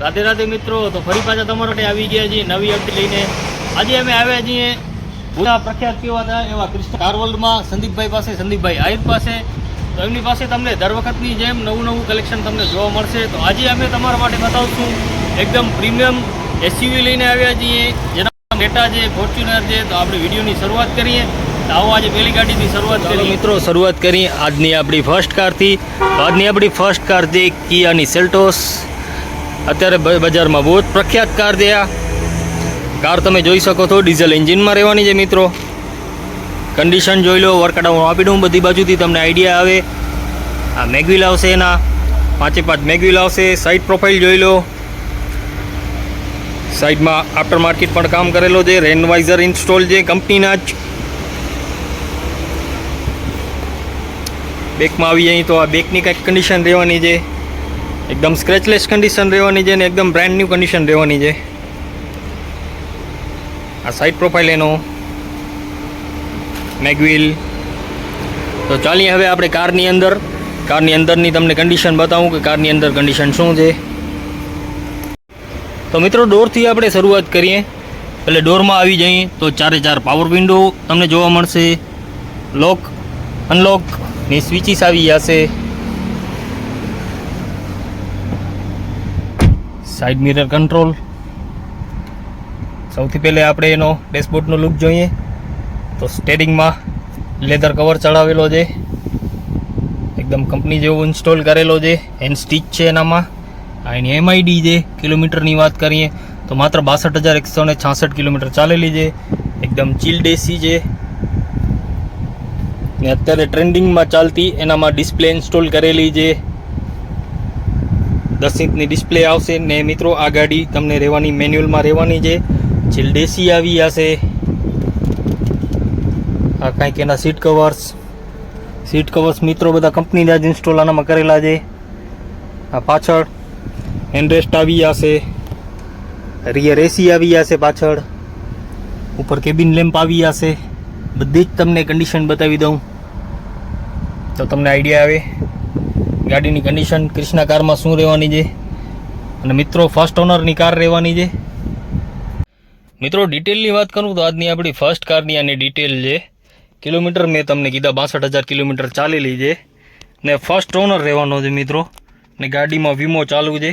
રાધે રાધે મિત્રો તો ફરી પાછા તમારા માટે આવી ગયા છીએ નવી અપડેટ લઈને. આજે અમે આવ્યા છીએ ભૂલા પ્રખ્યાત કહેવાતા એવા કૃષ્ણ કાર સંદીપભાઈ પાસે સંદીપભાઈ આહિર પાસે. તો એમની પાસે તમને દર વખતની જેમ નવું નવું કલેક્શન તમને જોવા મળશે. તો આજે અમે તમારા માટે બતાવશું એકદમ પ્રીમિયમ એસયુવી લઈને આવ્યા છીએ. જેના ડેટા છે ફોર્ચ્યુનર છે. તો આપણે વિડીયોની શરૂઆત કરીએ. તો આવો આજે પહેલી ગાડીથી શરૂઆત કરીએ. મિત્રો શરૂઆત કરીએ આજની આપણી ફર્સ્ટ કારથી આજની આપણી ફર્સ્ટ કાર છે કિયાની સેલ્ટોસ અત્યારે બજારમાં બહુ જ પ્રખ્યાત કાર છે આ. કાર તમે જોઈ શકો છો, ડીઝલ એન્જિનમાં રહેવાની છે મિત્રો. કન્ડિશન જોઈ લો વર્કઆઉટ આપી દઉં, બધી બાજુથી તમને આઈડિયા આવે. આ મેગવિલ આવશે એના. પાંચે પાંચ મેગવિલ આવશે. સાઇડ પ્રોફાઇલ જોઈ લો. સાઈડમાં આફ્ટર માર્કેટ પણ કામ કરેલો છે. રેનવાઇઝર ઇન્સ્ટોલ છે કંપનીના જ. બેકમાં આવી જાય તો આ બેકની કંઈક કન્ડિશન રહેવાની છે. એકદમ સ્ક્રેચલેસ કન્ડિશન રહેવાની છે અને એકદમ બ્રાન્ડ ન્યૂ કન્ડિશન રહેવાની છે. આ સાઇડ પ્રોફાઇલ એનો. મેગવિલ તો ચાલીએ હવે આપણે કારની અંદર. કારની અંદરની તમને કન્ડિશન બતાવું કે કારની અંદર કન્ડિશન શું છે. તો મિત્રો ડોરથી આપણે શરૂઆત કરીએ. એટલે ડોરમાં આવી જઈએ તો ચારે ચાર પાવર વિન્ડો તમને જોવા મળશે. લોક અનલોકની સ્વિચીસ આવી જશે. સાઈડ મિરર કંટ્રોલ સૌથી પહેલે આપણે એનો ડેશબોર્ડનો લુક જોઈએ. તો સ્ટેરિંગમાં લેધર કવર ચડાવેલો છે. એકદમ કંપની જેવો ઇન્સ્ટોલ કરેલો છે. એન્ડ સ્ટીચ છે એનામાં. આ એની એમઆઈડી છે. કિલોમીટરની વાત કરીએ તો માત્ર બાસઠ હજાર એકસો ને છાસઠ કિલોમીટર ચાલેલી છે. એકદમ ચિલ્ડ એસી છે. ને અત્યારે ટ્રેન્ડિંગમાં ચાલતી એનામાં ડિસ્પ્લે ઇન્સ્ટોલ કરેલી છે. દસ ઇંચની ડિસ્પ્લે આવશે ને મિત્રો, આ ગાડી તમને રહેવાની મેન્યુઅલમાં રહેવાની છે. ચીલ્ડ એસી આવી જશે આ કાંઈક એના સીટ કવર્સ. સીટ કવર્સ મિત્રો બધા કંપનીના જ ઇન્સ્ટોલ આનામાં કરેલા છે. આ પાછળ હેન્ડરેસ્ટ આવી જશે રિયર એસી આવી જશે પાછળ. ઉપર કેબિન લેમ્પ આવી જશે બધી જ તમને કન્ડિશન બતાવી દઉં. તો તમને આઈડિયા આવે. ગાડીની કન્ડિશન ક્રિષ્ના કારમાં શું રહેવાની છે? અને મિત્રો ફર્સ્ટ ઓનરની કાર રહેવાની છે. મિત્રો ડિટેલની વાત કરું તો આજની આપણી ફર્સ્ટ કારની આની ડિટેલ છે. કિલોમીટર મેં તમને કીધા, બાસઠ હજાર કિલોમીટર ચાલેલી છે. ને ફર્સ્ટ ઓનર રહેવાનો છે મિત્રો. ને ગાડીમાં વીમો ચાલુ છે.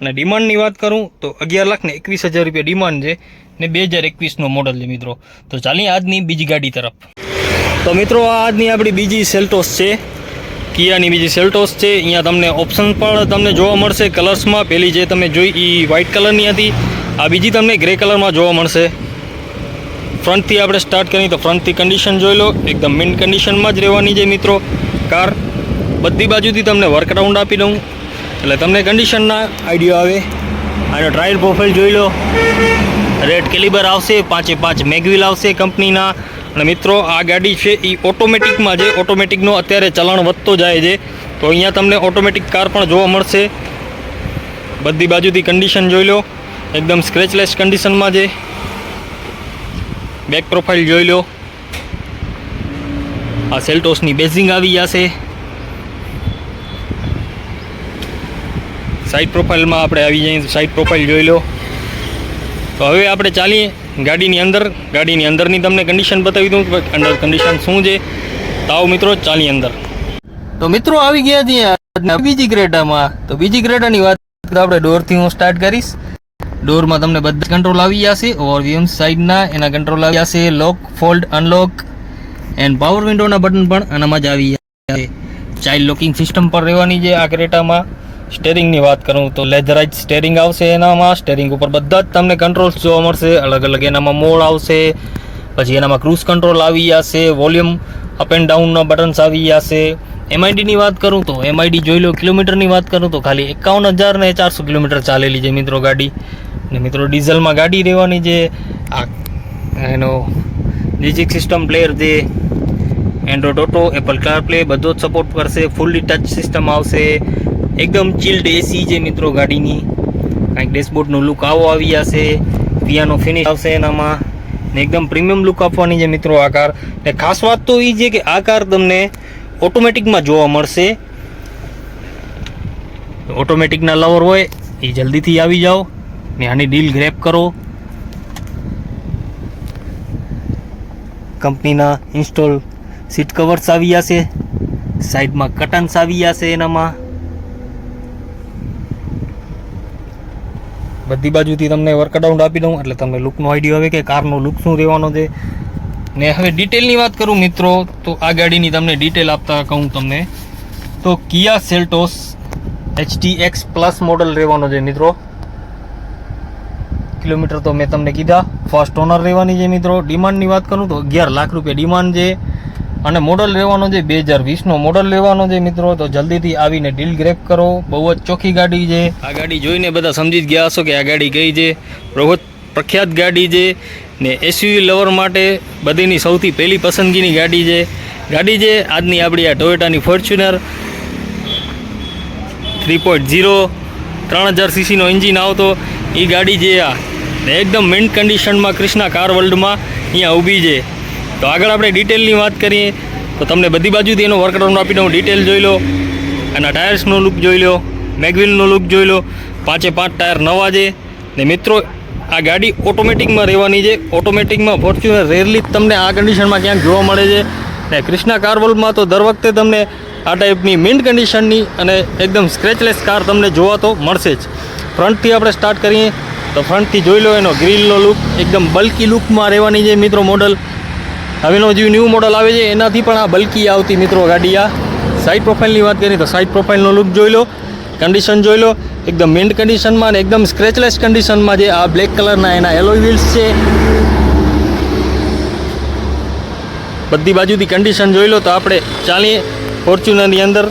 અને ડિમાન્ડની વાત કરું તો અગિયાર લાખ ને એકવીસ હજાર રૂપિયા ડિમાન્ડ છે. ને બે હજાર એકવીસનો મોડલ છે મિત્રો. તો ચાલીએ આજની બીજી ગાડી તરફ. તો મિત્રો, આ આજની આપણી બીજી સેલ્ટોસ છે. કિયાની બીજી સેલ્ટોસ છે, અહીંયા તમને ઓપ્શન પણ તમને જોવા મળશે. કલર્સમાં પેલી જે તમે જોઈ એ વ્હાઇટ કલરની હતી. આ બીજી તમને ગ્રે કલરમાં જોવા મળશે. ફ્રન્ટથી આપણે સ્ટાર્ટ કરીએ તો ફ્રન્ટથી કન્ડિશન જોઈ લો. એકદમ મિન કન્ડિશનમાં જ રહેવાની છે મિત્રો કાર. બધી બાજુથી તમને વર્કરાઉન્ડ આપી દઉં. એટલે તમને કન્ડિશનના આઈડિયા આવે. આનો ટાયર પ્રોફાઇલ જોઈ લો. રેડ કેલિબર આવશે, પાંચે પાંચ મેગવિલ આવશે કંપનીના. અને મિત્રો, આ ગાડી છે એ ઓટોમેટિકમાં છે. ઓટોમેટિકનો અત્યારે ચલણ વધતો જાય છે. તો અહીંયા તમને ઓટોમેટિક કાર પણ જોવા મળશે. બધી બાજુથી કન્ડિશન જોઈ લો. એકદમ સ્ક્રેચલેસ કન્ડિશનમાં છે. બેક પ્રોફાઇલ જોઈ લો. આ સેલ્ટોસની બેઝિંગ આવી જશે. સાઈડ પ્રોફાઇલમાં આપણે આવી જઈએ. સાઈડ પ્રોફાઇલ જોઈ લો. તો હવે આપણે ચાલીએ. ગાડીની અંદર, ગાડીની અંદરની તમને કન્ડિશન બતાવી દઉં કે અંડર કન્ડિશન શું છે. તાવ મિત્રો, ચાલી અંદર. તો મિત્રો આવી ગયા છીએ બીજી ગ્રેડામાં તો બીજી ગ્રેડાની વાત આપણે ડોરથી હું સ્ટાર્ટ કરીશ. ડોરમાં તમને બધા કંટ્રોલ આવી જશે ઓવરવ્યુમ સાઈડના એના કંટ્રોલ આવી જશે lock fold unlock and power વિન્ડોના button પણ આનામાં જ આવી જશે ચાઇલ્ડ લોકિંગ સિસ્ટમ પર રહેવાની છે આ ક્રેટામાં. સ્ટેરિંગની વાત કરું તો લેધરાઇઝ સ્ટેરિંગ આવશે એનામાં. સ્ટેરિંગ ઉપર બધા જ તમને કંટ્રોલ્સ જોવા મળશે. અલગ અલગ એનામાં મોડ આવશે. પછી એનામાં ક્રૂઝ કંટ્રોલ આવી જશે. વોલ્યુમ અપ એન્ડ ડાઉનના બટન્સ આવી જશે. એમઆઈડીની વાત કરું તો એમઆઈડી જોઈ લો, કિલોમીટરની વાત કરું તો ખાલી એકાવન હજાર ને ચારસો કિલોમીટર ચાલેલી છે મિત્રો ગાડી. ને મિત્રો ડીઝલમાં ગાડી રહેવાની જે આ એનો મ્યુઝિક સિસ્ટમ પ્લેયર જે Android Auto Apple car play બધો જ સપોર્ટ કરશે. ફૂલ્લી ટચ સિસ્ટમ આવશે. એકદમ ચિલ્ડ એસી છે મિત્રો ગાડીની. કાંઈક ડેશબોર્ડનો લુક આવો આવી જશે. પિયાનો ફિનિશ આવશે એનામાં. ને એકદમ પ્રીમિયમ લુક આપવાની છે મિત્રો આ કાર ને ખાસ વાત તો એ છે કે આ કાર તમને ઓટોમેટિકમાં જોવા મળશે. ઓટોમેટિકના લવર હોય, એ જલ્દીથી આવી જાઓ. ને આની ડીલ ગ્રેપ કરો. કંપનીના ઇન્સ્ટોલ સીટ કવર્સ આવી જશે. સાઈડમાં કટન્સ આવી જશે એનામાં. બધી બાજુથી તમને વર્કઆઉટ આપી દઉં, એટલે તમને લુકનો આઈડિયો આવે કે કારનો લુક શું રહેવાનો છે. ને હવે ડિટેલની વાત કરું મિત્રો, તો આ ગાડીની તમને ડિટેલ આપતા કહું તમને. તો Kia Seltos HT X plus model રહેવાનો છે મિત્રો. કિલોમીટર તો મેં તમને કીધા ફર્સ્ટ ઓનર રહેવાની છે મિત્રો. ડિમાન્ડની વાત કરું તો અગિયાર લાખ રૂપિયા ડિમાન્ડ છે. અને મોડલ રહેવાનો છે બે હજાર વીસનો મોડલ રહેવાનો છે મિત્રો. તો જલ્દીથી આવીને ડીલ ગ્રેપ કરો. બહુ જ ચોખ્ખી ગાડી છે. આ ગાડી જોઈને બધા સમજી જ ગયા હશો કે આ ગાડી કઈ છે. બહુ પ્રખ્યાત ગાડી છે ને એસયુવી લવર માટે બધીની સૌથી પહેલી પસંદગીની ગાડી છે. ગાડી છે આજની આપણી આ ટોયોટાની ફોર્ચ્યુનર થ્રી પોઈન્ટ ઝીરો ત્રણ હજાર સીસીનો એન્જિન આવતો. એ ગાડી જે આ એકદમ મેન્ટ કન્ડિશનમાં ક્રિષ્ના કાર વર્લ્ડમાં અહીંયા ઊભી છે. તો આગળ આપણે ડિટેલની વાત કરીએ, તો તમને બધી બાજુથી એનો વર્કઆઉટ આપી દઉં ડિટેલ જોઈ લો, એના ટાયર્સનો લુક જોઈ લો મેગવિલનો લુક જોઈ લો, પાંચે પાંચ ટાયર નવા છે, ને મિત્રો, આ ગાડી ઓટોમેટિકમાં રહેવાની છે ઓટોમેટિકમાં ફોર્ચ્યુનર રેરલી તમને આ કન્ડિશનમાં ક્યાંક જોવા મળે છે, ને ક્રિષ્ના કાર તો દર વખતે તમને આ ટાઈપની મિન્ટ કન્ડિશનની અને એકદમ સ્ક્રેચલેસ કાર તમને જોવા તો મળશે જ. ફ્રન્ટથી આપણે સ્ટાર્ટ કરીએ, તો ફ્રન્ટથી જોઈ લો એનો ગ્રીલનો લુક એકદમ બલ્કી લુકમાં રહેવાની છે મિત્રો મોડલ હવેનો જે ન્યૂ મોડલ આવે છે, એનાથી પણ આ બલ્કી આવતી મિત્રો ગાડી આ. સાઈડ પ્રોફાઇલની વાત કરીએ તો સાઈડ પ્રોફાઇલનો લુક જોઈ લો કન્ડિશન જોઈ લો, એકદમ મિન્ટ કન્ડિશનમાં અને એકદમ સ્ક્રેચલેસ કન્ડિશનમાં જે આ બ્લેક કલરના એના એલોય વ્હીલ્સ છે. બધી બાજુથી કન્ડિશન જોઈ લો તો આપણે ચાલીએ ફોર્ચ્યુનરની અંદર.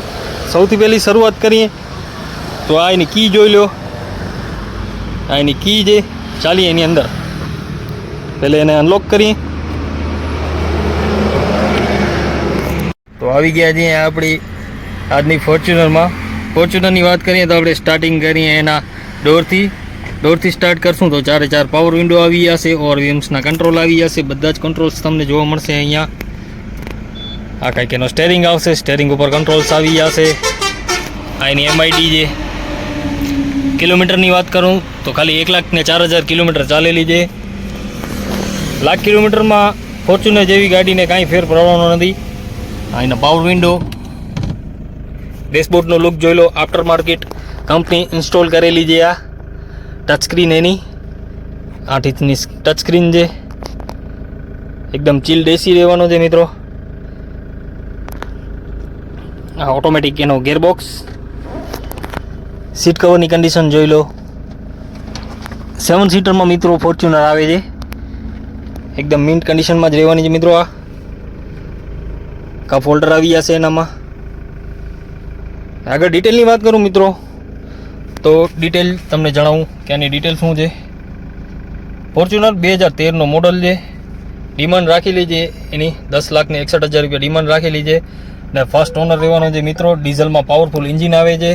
સૌથી પહેલી શરૂઆત કરીએ તો આ એની કી જોઈ લો. આ એની કી છે. ચાલીએ એની અંદર. પહેલે એને અનલોક કરીએ. તો આવી ગયા છીએ આપણી આજની ફોર્ચ્યુનરમાં ફોર્ચ્યુનરની વાત કરીએ તો આપણે સ્ટાર્ટિંગ કરીએ એના ડોરથી ડોરથી સ્ટાર્ટ કરશું તો ચારે ચાર પાવર વિન્ડો આવી જશે, ઓર વિમ્સના કંટ્રોલ આવી જશે. બધા જ કંટ્રોલ્સ તમને જોવા મળશે અહીંયા. આ કંઈક એનો સ્ટેરિંગ આવશે સ્ટેરિંગ ઉપર કંટ્રોલ્સ આવી જશે. આ એની એમઆઈડી છે. કિલોમીટરની વાત કરું તો ખાલી એક લાખ ને ચાર હજાર કિલોમીટર ચાલેલી છે. લાખ કિલોમીટરમાં ફોર્ચ્યુનર જેવી ગાડીને કાંઈ ફેર પડવાનો નથી. એના પાવર વિન્ડો ડેશબોર્ડનો લુક જોઈ લો આફ્ટર માર્કેટ કંપની ઇન્સ્ટોલ કરેલી છે આ. ટચ સ્ક્રીન એની. આઠ ઇંચની ટચસ્ક્રીન છે. એકદમ ચીલ દેસી રહેવાનો છે મિત્રો. આ ઓટોમેટિક એનો ગેરબોક્સ સીટ કવરની કન્ડિશન જોઈ લો. સેવન સીટરમાં મિત્રો ફોર્ચ્યુનર આવે છે. એકદમ મિન્ટ કન્ડિશનમાં જ રહેવાની છે મિત્રો આ. કપ ફોલ્ડર આવી જશે એનામાં. આગળ ડિટેલની વાત કરું મિત્રો. તો ડિટેલ તમને જણાવું કે આની ડિટેલ શું છે. ફોર્ચ્યુનર બે હજાર તેરનો મોડલ છે. ડિમાન્ડ રાખેલી છે. એની દસ લાખની એકસઠ હજાર રૂપિયા ડિમાન્ડ રાખેલી છે. ને ફર્સ્ટ ઓનર રહેવાનો છે મિત્રો. ડીઝલમાં પાવરફુલ ઇન્જિન આવે છે.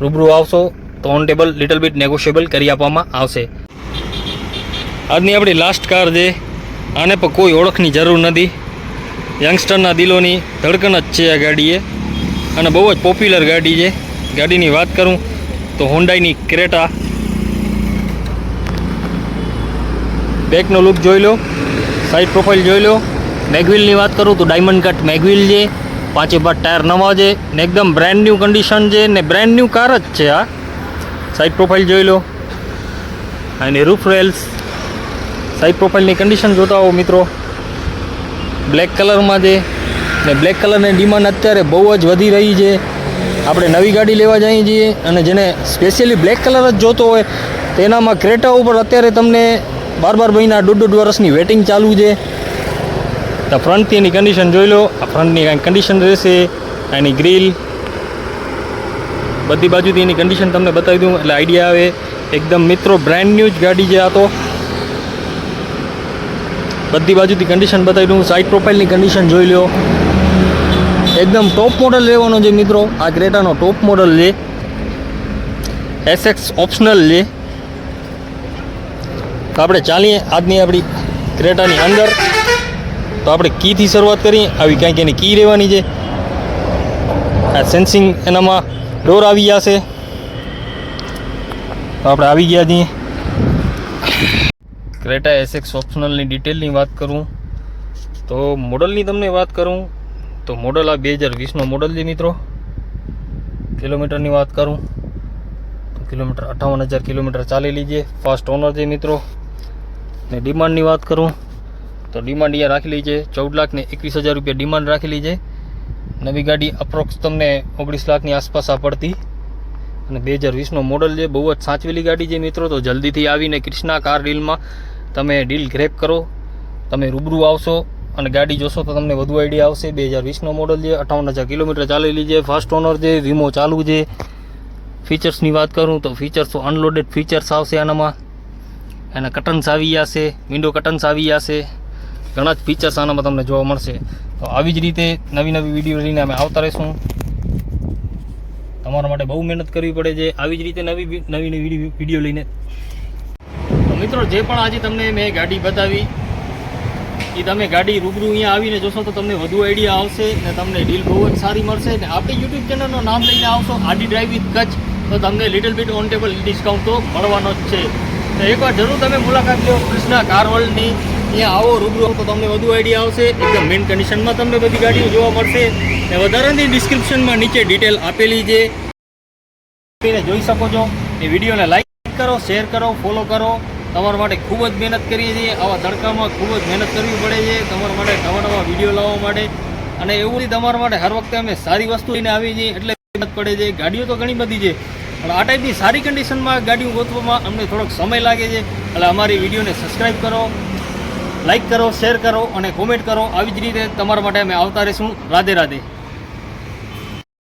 રૂબરૂ આવશો તો on table little bit negotiable કરી આપવામાં આવશે. આજની આપણી લાસ્ટ કાર છે. આને પણ કોઈ ઓળખની જરૂર નથી. યંગસ્ટરના દિલોની ધડકન જ છે આ ગાડીએ. અને બહુ જ પોપ્યુલર ગાડી છે. ગાડીની વાત કરું તો હોન્ડાઈની ક્રેટા. બેકનો લુક જોઈ લો. સાઈડ પ્રોફાઇલ જોઈ લો. મેગવિલની વાત કરું તો ડાયમંડ કટ મેગવિલ છે. પાંચે પાંચ ટાયર નવા છે. ને એકદમ બ્રાન્ડ ન્યૂ કન્ડિશન છે ને બ્રાન્ડ ન્યૂ કાર જ છે આ. સાઈડ પ્રોફાઇલ જોઈ લો. અને રૂફ રેલ્સ સાઈડ પ્રોફાઇલની કન્ડિશન જોતા હો મિત્રો. બ્લેક કલરમાં છે. ને બ્લેક કલરની ડિમાન્ડ અત્યારે બહુ જ વધી રહી છે. આપણે નવી ગાડી લેવા જઈએ છીએ અને જેને સ્પેશિયલી બ્લેક કલર જ જોતો હોય, તેનામાં ક્રેટા ઉપર અત્યારે તમને બાર બાર મહિના, દોઢ દોઢ વર્ષની વેટિંગ ચાલુ છે. તો ફ્રન્ટથી એની કન્ડિશન જોઈ લો. આ ફ્રન્ટની કાંઈ કન્ડિશન રહેશે? એની ગ્રીલ બધી બાજુથી એની કન્ડિશન તમને બતાવી દઉં. એટલે આઈડિયા આવે. એકદમ મિત્રો બ્રાન્ડ ન્યૂ જ ગાડી છે આ તો. બધી બાજુથી કન્ડિશન બતાવી દઉં સાઈડ પ્રોફાઇલની કન્ડિશન જોઈ લો એકદમ ટોપ મોડલ લેવાનો છે મિત્રો. આ ક્રેટાનો ટોપ મોડલ લે એસએક્સ ઓપ્શનલ લે તો આપણે ચાલીએ આજની આપણી ક્રેટાની અંદર. તો આપણે કીથી શરૂઆત કરીએ. આવી કંઈક એની કી રહેવાની છે. આ સેન્સિંગ એનામાં ડોર આવી ગયા છે તો આપણે આવી ગયા છીએ. ક્રેટા એસએક્સ ઓપ્શનલની ડિટેલની વાત કરું, તો મોડલની તમને વાત કરું, તો મોડલ આ બે હજાર વીસનો મોડલ છે મિત્રો. કિલોમીટરની વાત કરું, તો કિલોમીટર અઠાવન હજાર કિલોમીટર ચાલેલી છે ફાસ્ટ ઓનર છે મિત્રો. ને ડિમાન્ડની વાત કરું, તો ડિમાન્ડ અહીંયા રાખેલી છે ચૌદ લાખ ને એકવીસ હજાર રૂપિયા ડિમાન્ડ રાખેલી છે નવી ગાડી અપ્રોક્સ તમને ઓગણીસ લાખની આસપાસ આ પડતી. અને બે હજાર વીસનો મોડલ છે, બહુ જ સાચવેલી ગાડી છે મિત્રો, તો જલ્દીથી આવીને ક્રિષ્ના કાર ડીલમાં તમે ડીલ ગ્રેપ કરો, તમે રૂબરૂ આવશો અને ગાડી જોશો તો તમને વધુ આઈડિયા આવશે. બે હજાર વીસનો મોડલ છે, અઠાવન હજાર કિલોમીટર ચાલેલી છે. ફાસ્ટ ઓનર છે વીમો ચાલુ છે. ફીચર્સની વાત કરું તો ફીચર્સ અનલોડેડ ફીચર્સ આવશે આનામાં. એના કટન્સ આવી જશે વિન્ડો કટન્સ આવી જશે ઘણા જ ફીચર્સ આનામાં તમને જોવા મળશે. તો આવી જ રીતે નવી નવી વીડિયો લઈને અમે આવતા રહીશું. તમારા માટે બહુ મહેનત કરવી પડે છે. આવી જ રીતે નવી નવી નવી વિડીયો- લઈને મિત્રો, જે પણ આજે તમને મેં ગાડી બતાવી, એ તમે ગાડી રૂબરૂ અહીંયા આવીને જોશો તો તમને વધુ આઈડિયા આવશે ને તમને ડીલ બહુ જ સારી મળશે. ને આપણી યુટ્યુબ ચેનલનું નામ લઈને આવશો, આડી ડ્રાઈવ વિથ કચ્છ, તો તમને little bit on table discount તો મળવાનો જ છે. તો એકવાર જરૂર તમે મુલાકાત લો કૃષ્ણા કાર વર્લ્ડની અહીંયા આવો રૂબરૂ તો તમને વધુ આઈડિયા આવશે. એકદમ મેઇન કન્ડિશનમાં તમને બધી ગાડીઓ જોવા મળશે. ને વધારાની ડિસ્ક્રિપ્શનમાં નીચે ડિટેલ આપેલી છે. જોઈ શકો છો. એ વિડીયોને લાઈક કરો શેર કરો ફોલો કરો. તમારા માટે ખૂબ જ મહેનત કરીએ છીએ, આવા તડકામાં ખૂબ જ મહેનત કરવી પડે છે, તમારા માટે નવા નવા વીડિયો લાવવા માટે. અને એવું તમારા માટે હર વખતે અમે સારી વસ્તુ લઈને આવીએ છીએ, એટલે મહેનત પડે છે, ગાડીઓ તો ઘણી બધી છે, પણ આ ટાઈપની સારી કન્ડિશનમાં ગાડીઓ ગોતવામાં અમને થોડોક સમય લાગે છે, એટલે અમારી વિડીયોને સબસ્ક્રાઈબ કરો લાઈક કરો શેર કરો અને કોમેન્ટ કરો, આવી જ રીતે તમારા માટે અમે આવતા રહીશું. રાધે રાધે.